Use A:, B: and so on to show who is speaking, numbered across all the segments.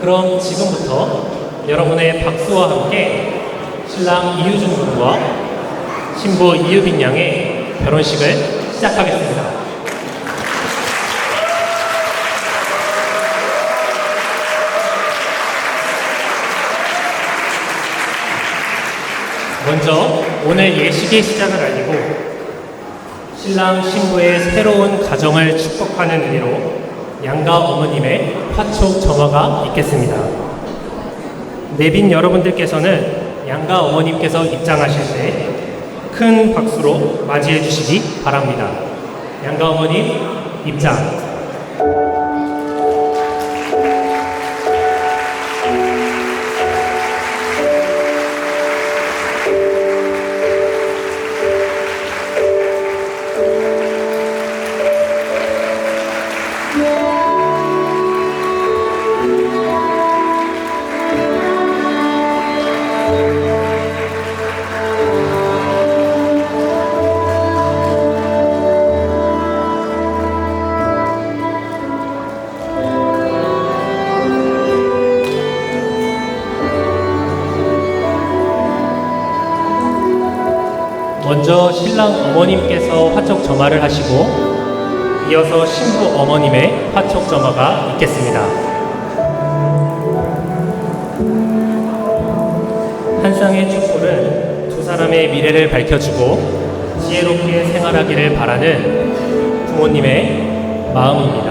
A: 그럼 지금부터 여러분의 박수와 함께 신랑 이유준 군과 신부 이유빈 양의 결혼식을 시작하겠습니다. 먼저 오늘 예식의 시작을 알리고 신랑 신부의 새로운 가정을 축복하는 의미로 양가 어머님의 화촉 점화가 있겠습니다. 내빈 여러분들께서는 양가 어머님께서 입장하실 때 큰 박수로 맞이해 주시기 바랍니다. 양가 어머님 입장. 점화를 하시고 이어서 신부 어머님의 화촉 점화가 있겠습니다. 한 쌍의 촛불은 두 사람의 미래를 밝혀주고 지혜롭게 생활하기를 바라는 부모님의 마음입니다.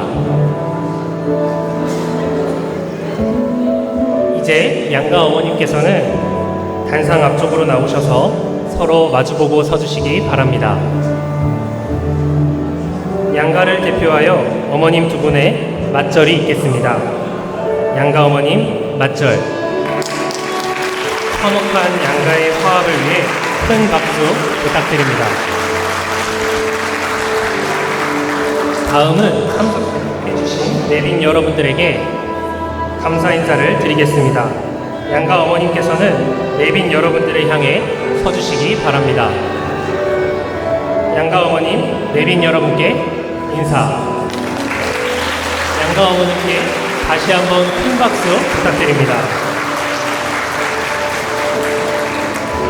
A: 이제 양가 어머님께서는 단상 앞쪽으로 나오셔서 서로 마주보고 서주시기 바랍니다. 양가를 대표하여 어머님 두 분의 맞절이 있겠습니다. 양가 어머님 맞절. 화목한 양가의 화합을 위해 큰 박수 부탁드립니다. 다음은 참석해주신 내빈 여러분들에게 감사 인사를 드리겠습니다. 양가 어머님께서는 내빈 여러분들을 향해 서주시기 바랍니다. 양가 어머님, 내빈 여러분께 인사. 양가 어머님께 다시 한번 큰 박수 부탁드립니다.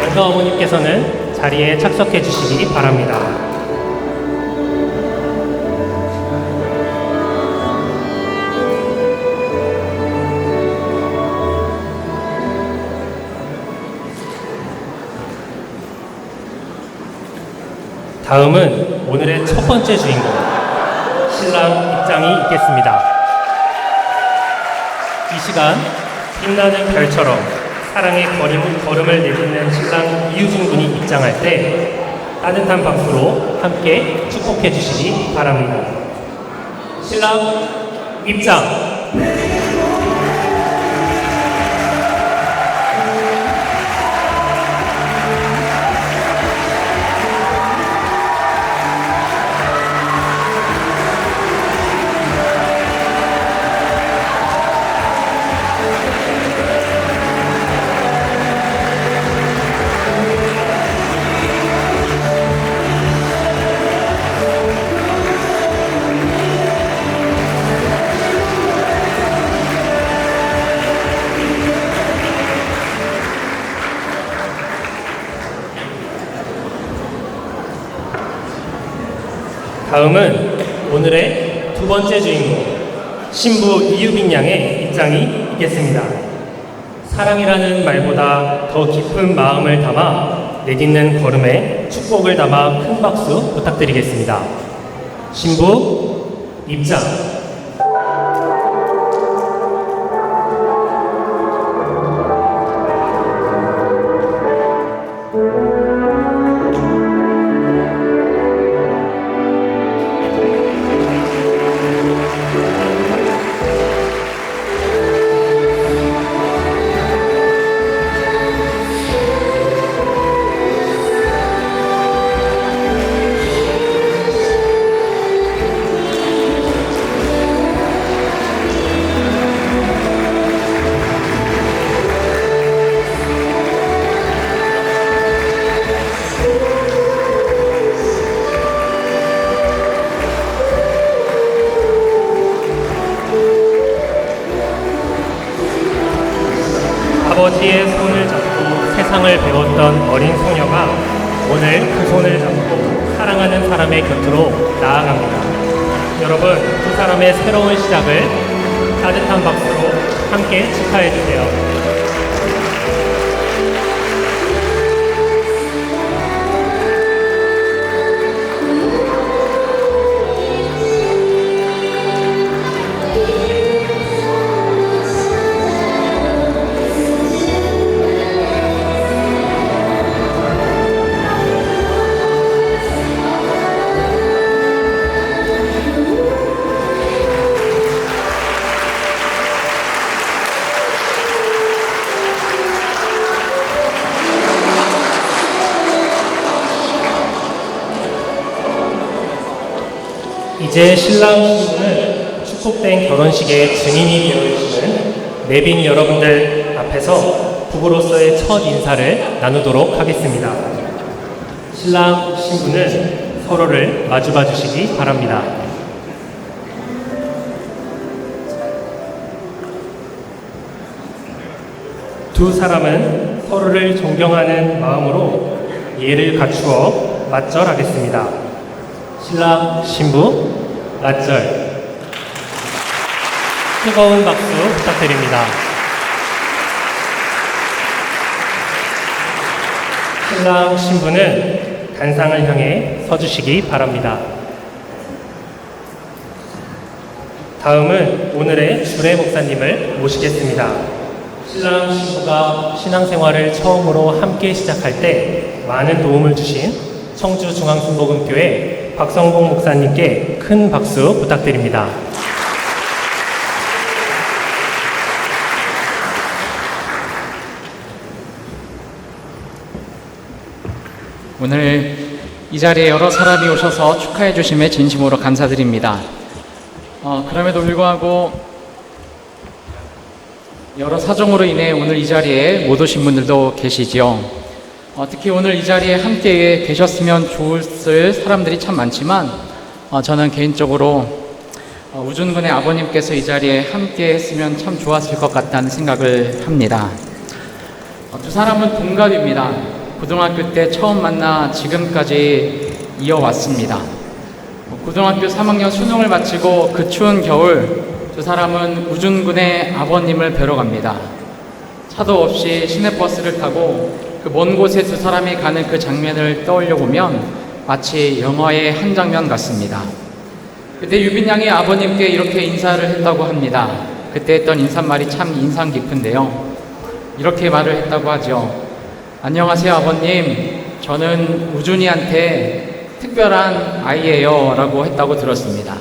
A: 양가 어머님께서는 자리에 착석해 주시기 바랍니다. 다음은 오늘의 첫 번째 주인공, 신랑 입장이 있겠습니다. 이 시간 빛나는 별처럼 사랑의 걸음, 걸음을 내딛는 신랑 이유진 군이 입장할 때 따뜻한 박수로 함께 축복해 주시기 바랍니다. 신랑 입장! 다음은 오늘의 두 번째 주인공 신부 이유빈 양의 입장이 있겠습니다. 사랑이라는 말보다 더 깊은 마음을 담아 내딛는 걸음에 축복을 담아 큰 박수 부탁드리겠습니다. 신부 입장. 아버지의 손을 잡고 세상을 배웠던 어린 소녀가 오늘 그 손을 잡고 사랑하는 사람의 곁으로 나아갑니다. 여러분, 두 사람의 새로운 시작을 따뜻한 박수로 함께 축하해 주세요. 이제 신랑 신부는 축복된 결혼식의 증인이 되어주시는 내빈 여러분들 앞에서 부부로서의 첫 인사를 나누도록 하겠습니다. 신랑 신부는 서로를 마주봐 주시기 바랍니다. 두 사람은 서로를 존경하는 마음으로 예를 갖추어 맞절하겠습니다. 신랑 신부 맞절 뜨거운 박수 부탁드립니다. 신랑 신부는 단상을 향해 서주시기 바랍니다. 다음은 오늘의 주례 목사님을 모시겠습니다. 신랑 신부가 신앙생활을 처음으로 함께 시작할 때 많은 도움을 주신 청주중앙순복음교회 박성봉 목사님께 큰 박수 부탁드립니다.
B: 오늘 이 자리에 여러 사람이 오셔서 축하해 주심에 진심으로 감사드립니다. 어, 그럼에도 불구하고 여러 사정으로 인해 오늘 이 자리에 못 오신 분들도 계시지요. 어, 특히 오늘 이 자리에 함께 계셨으면 좋을 사람들이 참 많지만 어, 저는 개인적으로 어, 우준군의 아버님께서 이 자리에 함께 했으면 참 좋았을 것 같다는 생각을 합니다. 어, 두 사람은 동갑입니다. 고등학교 때 처음 만나 지금까지 이어왔습니다. 어, 고등학교 3학년 수능을 마치고 그 추운 겨울 두 사람은 우준군의 아버님을 뵈러 갑니다. 차도 없이 시내버스를 타고 그 먼 곳에 두 사람이 가는 그 장면을 떠올려 보면 마치 영화의 한 장면 같습니다. 그때 유빈 양이 아버님께 이렇게 인사를 했다고 합니다. 그때 했던 인사말이 참 인상 깊은데요. 이렇게 말을 했다고 하죠. 안녕하세요, 아버님. 저는 우준이한테 특별한 아이예요. 라고 했다고 들었습니다.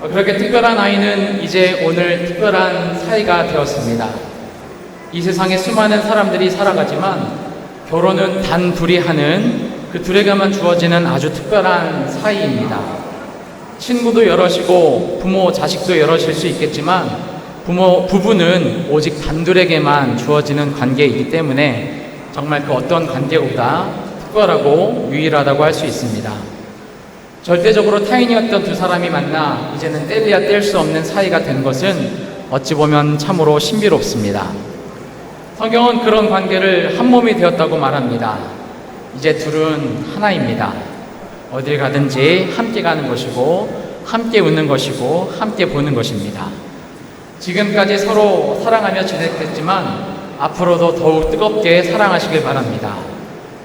B: 어, 그렇게 특별한 아이는 이제 오늘 특별한 사이가 되었습니다. 이 세상에 수많은 사람들이 살아가지만 결혼은 단 둘이 하는 그 둘에게만 주어지는 아주 특별한 사이입니다. 친구도 여럿이고 부모, 자식도 여럿일 수 있겠지만 부모, 부부는 오직 단둘에게만 주어지는 관계이기 때문에 정말 그 어떤 관계보다 특별하고 유일하다고 할 수 있습니다. 절대적으로 타인이었던 두 사람이 만나 이제는 뗄래야 뗄 수 없는 사이가 된 것은 어찌 보면 참으로 신비롭습니다. 성경은 그런 관계를 한 몸이 되었다고 말합니다. 이제 둘은 하나입니다. 어딜 가든지 함께 가는 것이고, 함께 웃는 것이고, 함께 보는 것입니다. 지금까지 서로 사랑하며 지냈겠지만, 앞으로도 더욱 뜨겁게 사랑하시길 바랍니다.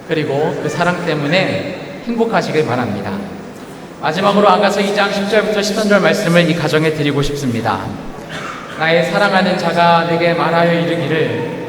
B: 그리고 그 사랑 때문에 행복하시길 바랍니다. 마지막으로 아가서 2장 10절부터 13절 말씀을 이 가정에 드리고 싶습니다. 나의 사랑하는 자가 내게 말하여 이르기를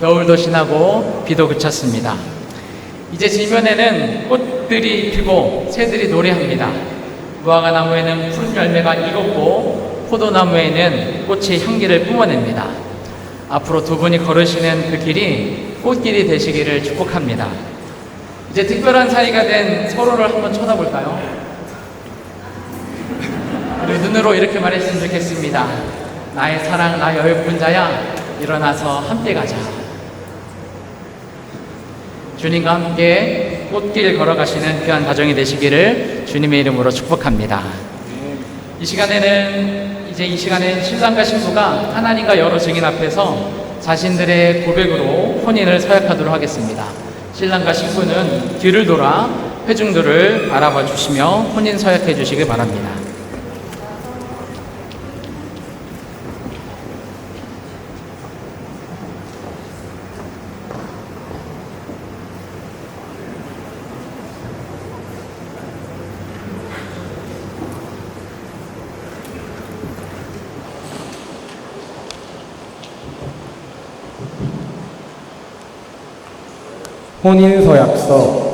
B: 겨울도 지나고 비도 그쳤습니다. 이제 지면에는 꽃들이 피고 새들이 노래합니다. 무화과 나무에는 푸른 열매가 익었고 포도나무에는 꽃이 향기를 뿜어냅니다. 앞으로 두 분이 걸으시는 그 길이 꽃길이 되시기를 축복합니다. 이제 특별한 사이가 된 서로를 한번 쳐다볼까요? 우리 눈으로 이렇게 말했으면 좋겠습니다. 나의 사랑, 나의 여육분자야, 일어나서 함께 가자. 주님과 함께 꽃길 걸어가시는 귀한 가정이 되시기를 주님의 이름으로 축복합니다. 이 시간에는 이제 이 시간에 신랑과 신부가 하나님과 여러 증인 앞에서 자신들의 고백으로 혼인을 서약하도록 하겠습니다. 신랑과 신부는 뒤를 돌아 회중들을 바라봐 주시며 혼인 서약해 주시길 바랍니다.
C: 혼인서약서.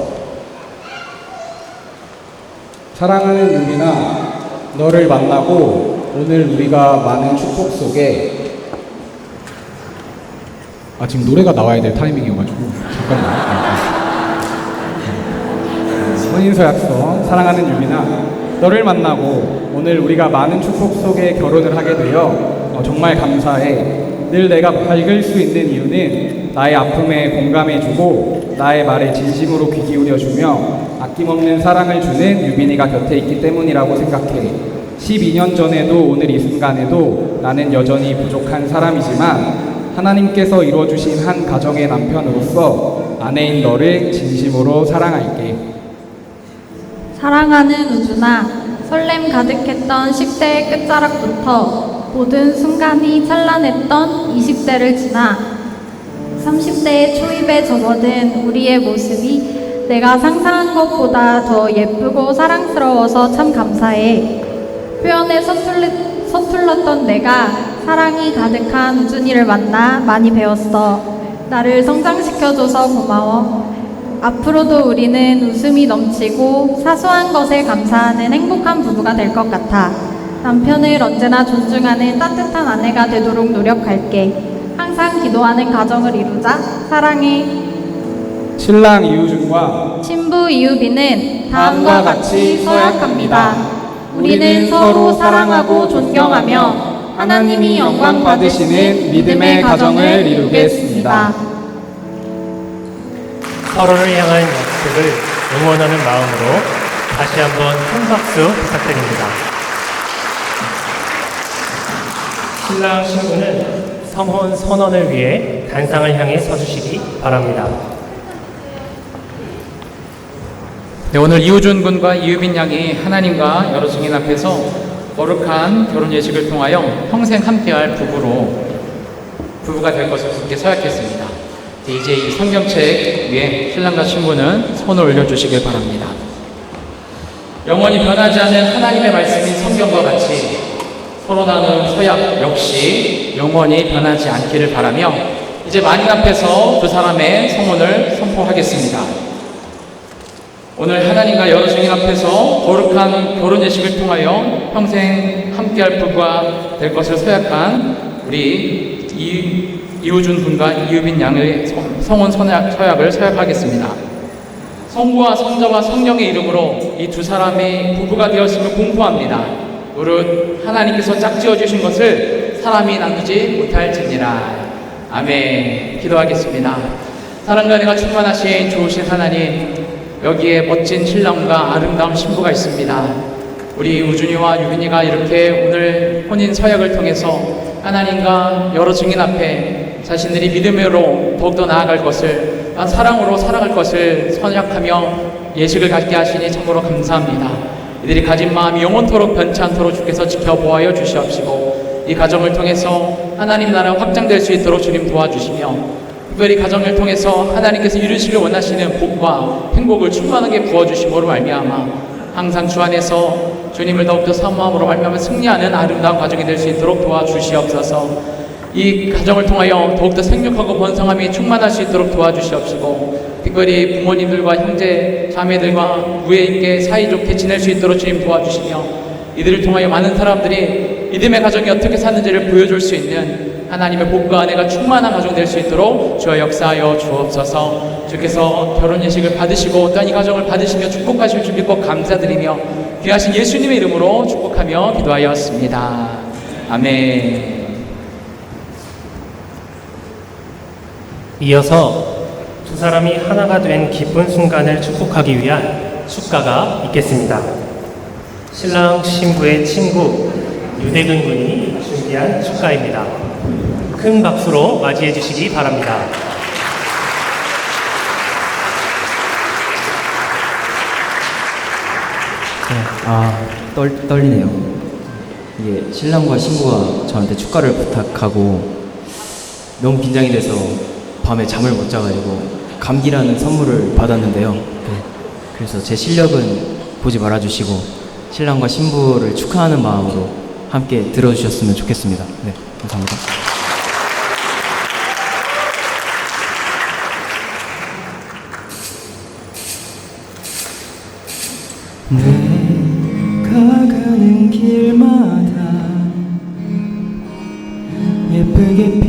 C: 사랑하는 유민아 너를 만나고 오늘 우리가 많은 축복 속에 아 지금 노래가 나와야 될 타이밍이어가지고 잠깐만요 네. 혼인서약서. 사랑하는 유민아 너를 만나고 오늘 우리가 많은 축복 속에 결혼을 하게 되어 어, 정말 감사해. 늘 내가 밝을 수 있는 이유는 나의 아픔에 공감해주고 나의 말에 진심으로 귀 기울여주며 아낌없는 사랑을 주는 유빈이가 곁에 있기 때문이라고 생각해. 12년 전에도 오늘 이 순간에도 나는 여전히 부족한 사람이지만 하나님께서 이루어주신 한 가정의 남편으로서 아내인 너를 진심으로 사랑할게.
D: 사랑하는 우준아, 설렘 가득했던 10대의 끝자락부터 모든 순간이 찬란했던 20대를 지나 30대의 초입에 접어든 우리의 모습이 내가 상상한 것보다 더 예쁘고 사랑스러워서 참 감사해. 표현에 서툴, 서툴렀던 내가 사랑이 가득한 우준이를 만나 많이 배웠어. 나를 성장시켜줘서 고마워. 앞으로도 우리는 웃음이 넘치고 사소한 것에 감사하는 행복한 부부가 될 것 같아. 남편을 언제나 존중하는 따뜻한 아내가 되도록 노력할게. 항상 기도하는 가정을 이루자. 사랑해.
C: 신랑 이우준과
D: 신부 이유비는 다음과 같이 서약합니다. 우리는 서로 사랑하고 존경하며 하나님이 영광 받으시는 믿음의 가정을 이루겠습니다.
A: 서로를 향한 약속을 응원하는 마음으로 다시 한번 큰 박수 부탁드립니다. 신랑 신부는 성혼 선언을 위해 단상을 향해 서주시기 바랍니다.
B: 네, 오늘 이우준 군과 이유빈 양이 하나님과 여러 증인 앞에서 거룩한 결혼 예식을 통하여 평생 함께할 부부로 부부가 될 것을 굳게 서약했습니다. 네, 이제 이 성경책 위에 신랑과 신부는 손을 올려주시길 바랍니다. 영원히 변하지 않는 하나님의 말씀인 성경과 같이 서로 나눈 서약 역시 영원히 변하지 않기를 바라며 이제 만인 앞에서 두 사람의 성혼을 선포하겠습니다. 오늘 하나님과 여러 증인 앞에서 거룩한 결혼 예식을 통하여 평생 함께할 부부가 될 것을 서약한 우리 이, 이우준 군과 이유빈 양의 성- 성혼 서약, 서약을 서약하겠습니다. 성부와 성자와 성령의 이름으로 이 두 사람이 부부가 되었음을 공포합니다. 무릇 하나님께서 짝지어 주신 것을 사람이 나누지 못할지니라. 아멘. 기도하겠습니다. 사랑과 내가 충만하신 좋으신 하나님, 여기에 멋진 신랑과 아름다운 신부가 있습니다. 우리 우준이와 유빈이가 이렇게 오늘 혼인 서약을 통해서 하나님과 여러 증인 앞에 자신들이 믿음으로 더욱더 나아갈 것을 아, 사랑으로 살아갈 것을 선약하며 예식을 갖게 하시니 참으로 감사합니다. 이들이 가진 마음이 영원토록 변치 않도록 주께서 지켜보아여 주시옵시고 이 가정을 통해서 하나님 나라 확장될 수 있도록 주님 도와주시며 특별히 가정을 통해서 하나님께서 이루시길 원하시는 복과 행복을 충만하게 부어주심으로 말미암아 항상 주 안에서 주님을 더욱더 사모함으로 말미암아 승리하는 아름다운 가정이 될 수 있도록 도와주시옵소서. 이 가정을 통하여 더욱더 생육하고 번성함이 충만할 수 있도록 도와주시옵시고 특별히 부모님들과 형제 자매들과 우애 있게 사이좋게 지낼 수 있도록 주님 도와주시며 이들을 통하여 많은 사람들이 믿음의 가정이 어떻게 사는지를 보여줄 수 있는 하나님의 복과 은혜가 충만한 가정 될 수 있도록 주여 역사하여 주옵소서 주께서 결혼 예식을 받으시고 또한 이 가정을 받으시며 축복하실 줄 믿고 감사드리며 귀하신 예수님의 이름으로 축복하며 기도하였습니다. 아멘.
A: 이어서 두 사람이 하나가 된 기쁜 순간을 축복하기 위한 축가가 있겠습니다. 신랑 신부의 친구 유대근 군이 준비한 축가입니다. 큰 박수로 맞이해 주시기 바랍니다.
E: 아, 떨, 떨리네요. 이게 신랑과 신부가 저한테 축가를 부탁하고 너무 긴장이 돼서 밤에 잠을 못 자가지고 감기라는 선물을 받았는데요. 네. 그래서 제 실력은 보지 말아주시고 신랑과 신부를 축하하는 마음으로 함께 들어주셨으면 좋겠습니다. 네, 감사합니다. 내가 가는 길마다 예쁘게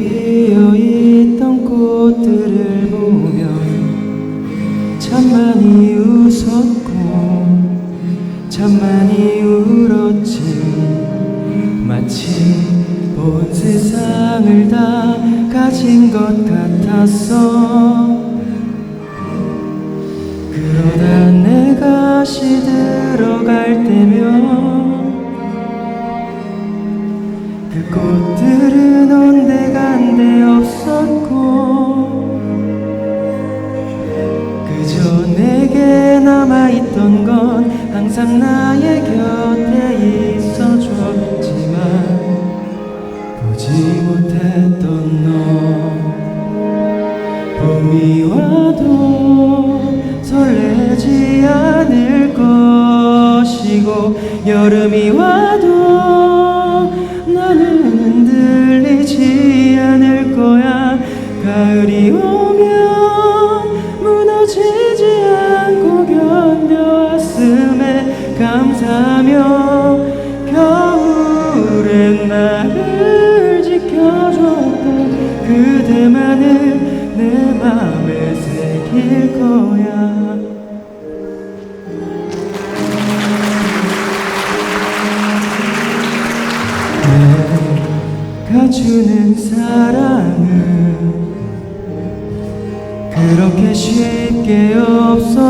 E: 않을 것이고 여름이 와도 나는 흔들리지 않을 거야. 가을이 오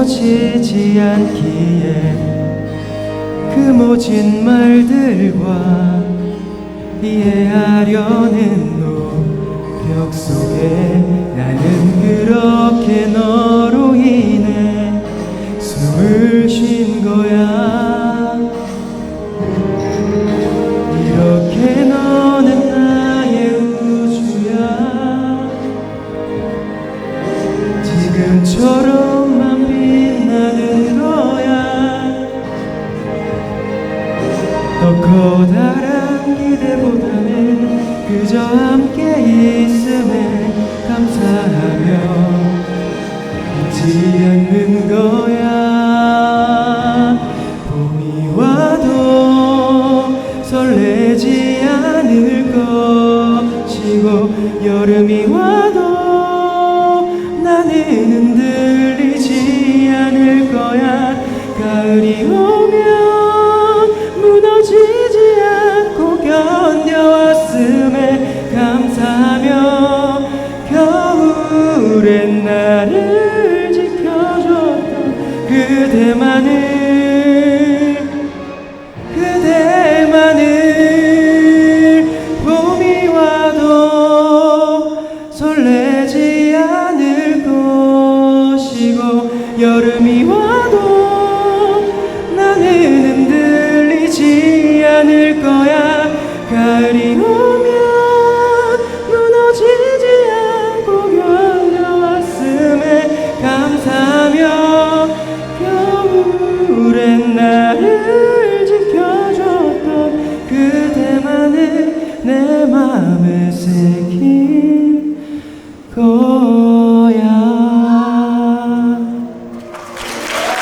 E: 없어지지 않기에 그 모진 말들과 이해하려는 노력 속에 나는 그렇게 너로 인해 숨을 쉰 거야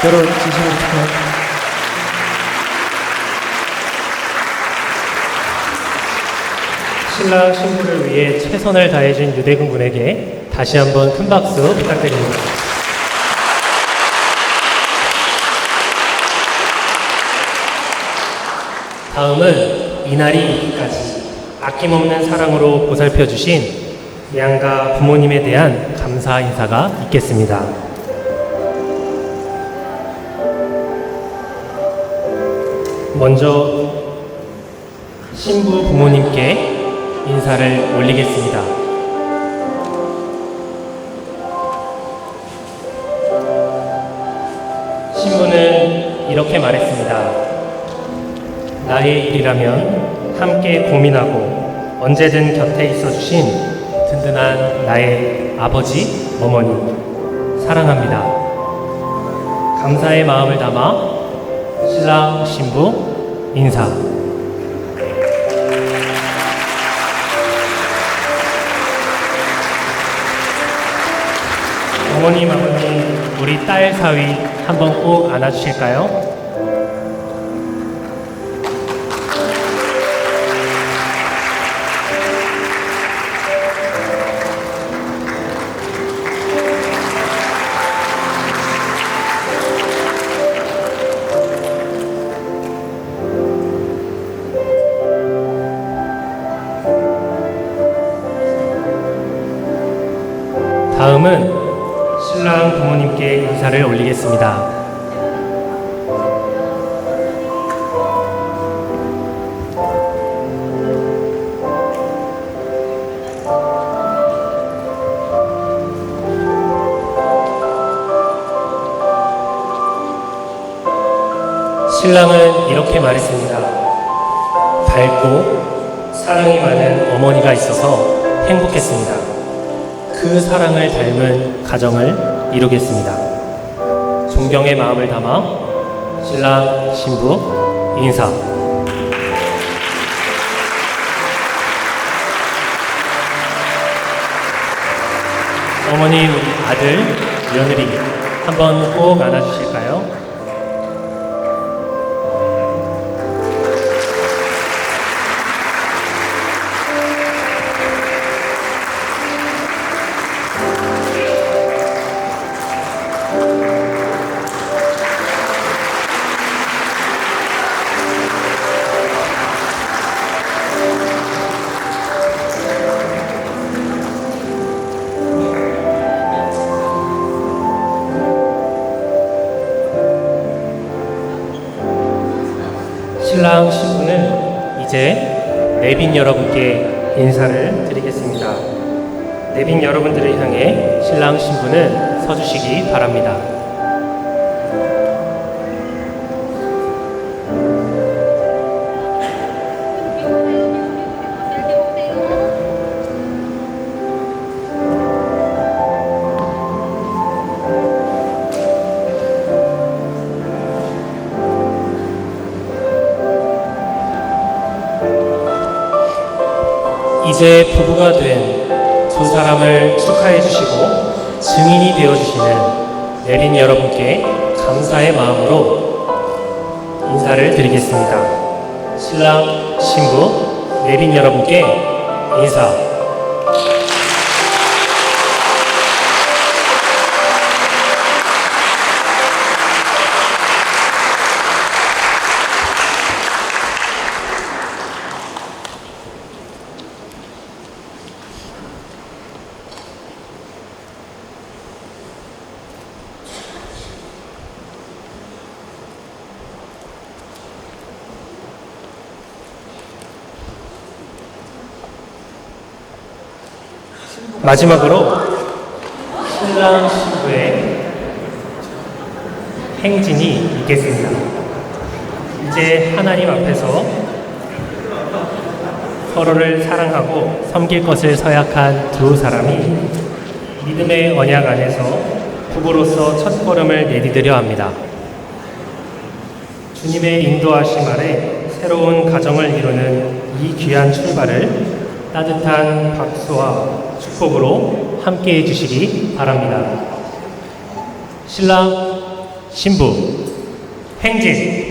E: 결혼 진심으로 축하합니다.
A: 신랑 신부를 위해 최선을 다해준 유대군 분에게 다시 한번 큰 박수 부탁드립니다. 다음은 이날이 이기까지 아낌없는 사랑으로 보살펴 주신 양가 부모님에 대한 감사 인사가 있겠습니다. 먼저 신부 부모님께 인사를 올리겠습니다. 신부는 이렇게 말했습니다. 나의 일이라면 함께 고민하고 언제든 곁에 있어 주신 든든한 나의 아버지, 어머니, 사랑합니다. 감사의 마음을 담아 신랑, 신부, 인사. 어머님, 아버님, 우리 딸 사위 한번 꼭 안아주실까요? 신랑은 이렇게 말했습니다. 밝고 사랑이 많은 어머니가 있어서 행복했습니다. 그 사랑을 닮은 가정을 이루겠습니다. 존경의 마음을 담아 신랑, 신부, 인사. 어머니, 우리 아들, 며느리, 한번 꼭 안아주실 여러분께 인사를 드리겠습니다. 내빈 여러분들을 향해 신랑 신부는 서주시기 바랍니다. 이제 부부가 된 두 사람을 축하해 주시고 증인이 되어 주시는 내린 여러분께 감사의 마음으로 인사를 드리겠습니다. 신랑, 신부, 내린 여러분께 인사. 마지막으로 신랑 신부의 행진이 있겠습니다. 이제 하나님 앞에서 서로를 사랑하고 섬길 것을 서약한 두 사람이 믿음의 언약 안에서 부부로서 첫 걸음을 내디디려 합니다. 주님의 인도하심 아래 새로운 가정을 이루는 이 귀한 출발을 따뜻한 박수와 축복으로 함께 해주시기 바랍니다. 신랑, 신부, 행진!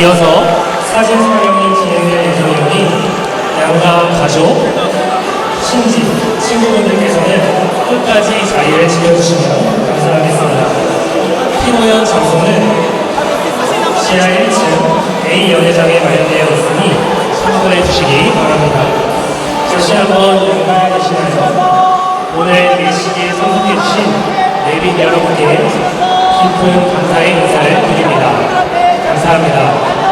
A: 이어서 사진 촬영이 진행될 예정이니 양가 가족, 친지, 친구분들께서는 끝까지 자리를 지켜주시면 감사하겠습니다. 피노연 장소는 지하 1층 A 연회장에 마련되어 있으니 참고해 주시기 바랍니다. 다시 한번 영광을 대신하여 오늘 예식에 참석해 주신 내빈 여러분께 깊은 감사의 인사를 드립니다. 감사합니다.